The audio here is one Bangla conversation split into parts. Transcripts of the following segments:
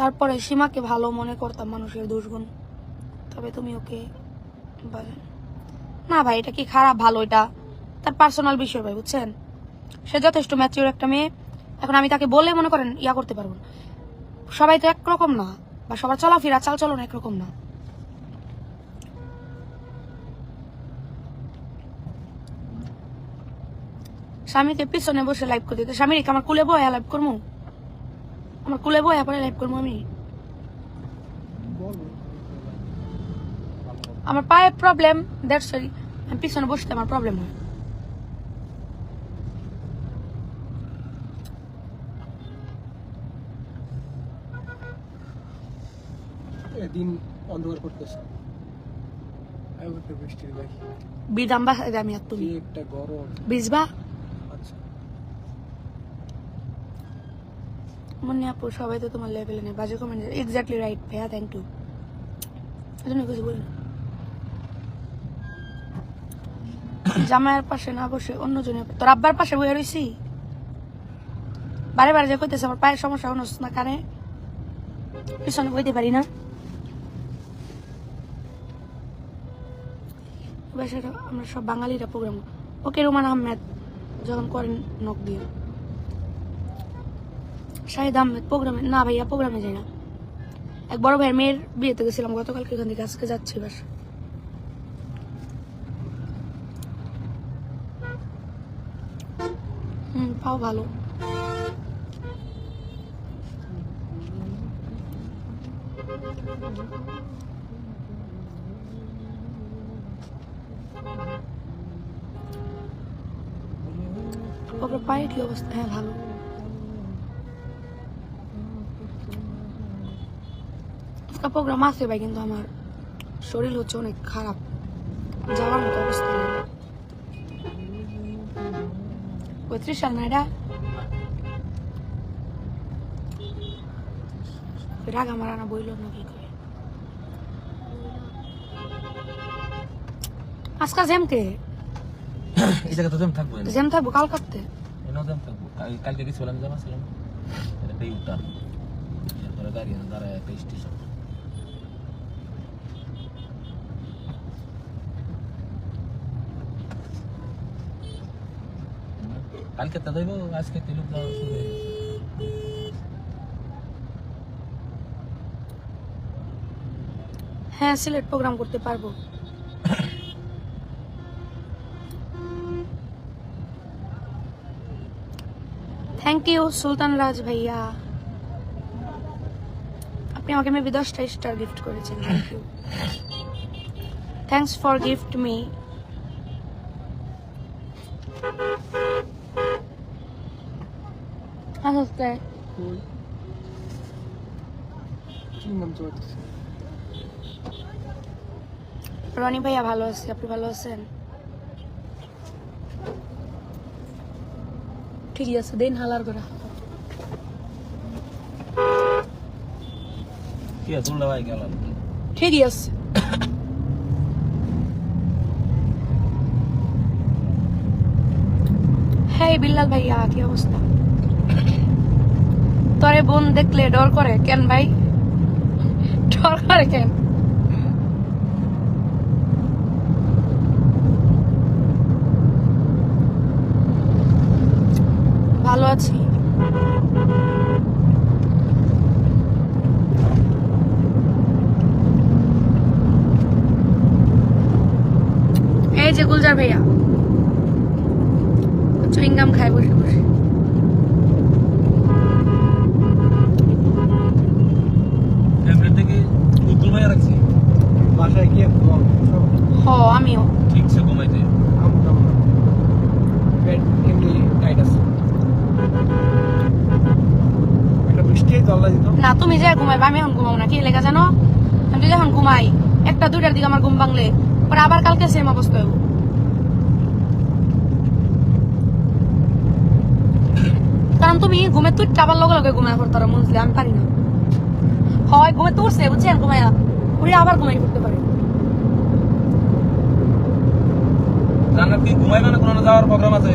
তারপরে সীমাকে ভালো মনে করতাম মানুষের দুষ্গুণ তবে তুমি ওকে বলেন না ভাই, এটা কি খারাপ? ভালো এটা। তার পার্সোনাল বিষয় ভাই, বুঝছেন? সে যথেষ্ট ম্যাচিওর একটা মেয়ে। এখন আমি তাকে বলে মনে করেন, ইয়া করতে পারব না। সবাই তো একরকম না, বা সবার চলাফেরা চাল চলন একরকম না। স্বামীকে পিছনে বসে লাইভ করতে স্বামীর আমার কুলে বয়া লাইভ করব আমার কুলে বয়া পরে লাইভ করব আমি। আমার পায়ে প্রবলেম দ্যাটস সরি আমি পিছনে বসতে আমার প্রবলেম হয়। দিন অন্ধকার করতেছে। বৃষ্টির দেখি বিদাম আমি আর তুমি। একটা গরম। বিজবা মনে আপু, সবাই তো তোমার লেভেলে নেই, বাজে কমেন্ট এক্স্যাক্টলি রাইট ভাইয়া থ্যাংক ইউ এজন্য কিছু বলি জামাইয়ের পাশে না বসে অন্য জনের তোর আব্বার পাশে বয়ে রয়েছি বারে বারে যে কইতেছে, আমার পায়ের সমস্যা কোনো না কানে। পিছনে বইতে পারি না। আমরা সব বাঙালিরা প্রোগ্রাম ওকে রুমান আহমেদ যখন করেন নক দিয়ে। শাহিদ আহমেদ প্রোগ্রামে না ভাইয়া, প্রোগ্রামে যাই না। এক বড় ভাইয়ের মেয়ের বিয়েতে গেছিলাম গতকালকে এখান থেকে, আজকে যাচ্ছি এবার। হুম, পাও ভালো। পায়ে কি অবস্থা হ্যাঁ ভালো। আজকে প্রোগ্রাম আছে ভাই কিন্তু আমার শরীর হচ্ছে অনেক খারাপ। যাওয়ার মতো অবস্থা নেই। পঁয়ত্রিশ সাল না এটা? রাগ আমার আনা বইল না কি করে? আজকাল জ্যামকে এই জায়গা তো জ্যাম থাকব জ্যাম থাকব কাল কাটতে এনাও জ্যাম থাকব কালকে জ্যাম আসলাম। একটা ইউটার। এরপরে গাড়ি দাঁড়ায় একটা স্টেশন কালকে তা যাইব আজকে তিলুক যাওয়া শুরু হয়ে গেছে। হ্যাঁ সিলেট প্রোগ্রাম করতে পারব। থ্যাংক ইউ সুলতান রাজ ভাইয়া। আপনি আমাকে মেবি দশটা স্টার গিফট করেছেন thank you thanks for gift me আসতে রনি ভাইয়া ভালো আছি আপনি ভালো আছেন ঠিকই আছে দিন হালার করে কি আছে উল্টা ভাই গেলাম ঠিকই আছে হ্যাঁ বিল্লাল ভাইয়া কি অবস্থা তরে বোন দেখলে ডর করে কেন ভাই? ডর করে কেন? ভালো আছি। এই যে গুলজার ভাইয়া, চুইংগাম খায় বসে বসে ফেব্রুয়ারি থেকে উজ্জ্বল ভাই রাখছি বাসায় গিয়ে ঘুমাবো সব হ আমিও ঠিক সে ঘুমাইতে আমু টামু না। পেট এমনি টাইট আছে একটা বৃষ্টি তো আল্লাহ দিত না তুমি যে ঘুমাইবা আমি এখন ঘুমাবো না, কি লেখা জানো? আমি যদি এখন ঘুমাই, একটা দুইটার দিকে আমার ঘুম ভাঙলে, পরে আবার কালকে সেম অবস্থা হইব। কারণ তুমি ঘুমে তুই আবার লগে লগে ঘুমায় পড়তার বুঝলে আমি পারি না। হয়, ঘুমে তুলছে বুঝছেন? ঘুমাইয়া উড়ে আবার ঘুমাই করতে পারে। জান্নাত কি ঘুমাইবে না কোনো যাওয়ার প্রোগ্রাম আছে?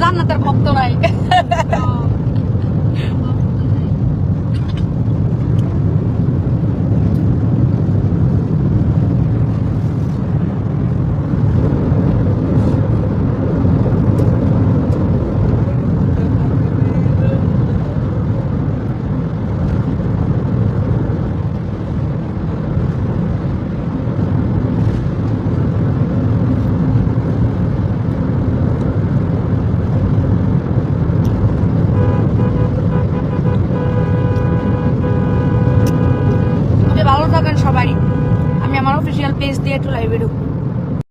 জান্নাতের ভক্ত নাই ആയിട്ടുള്ള വീടും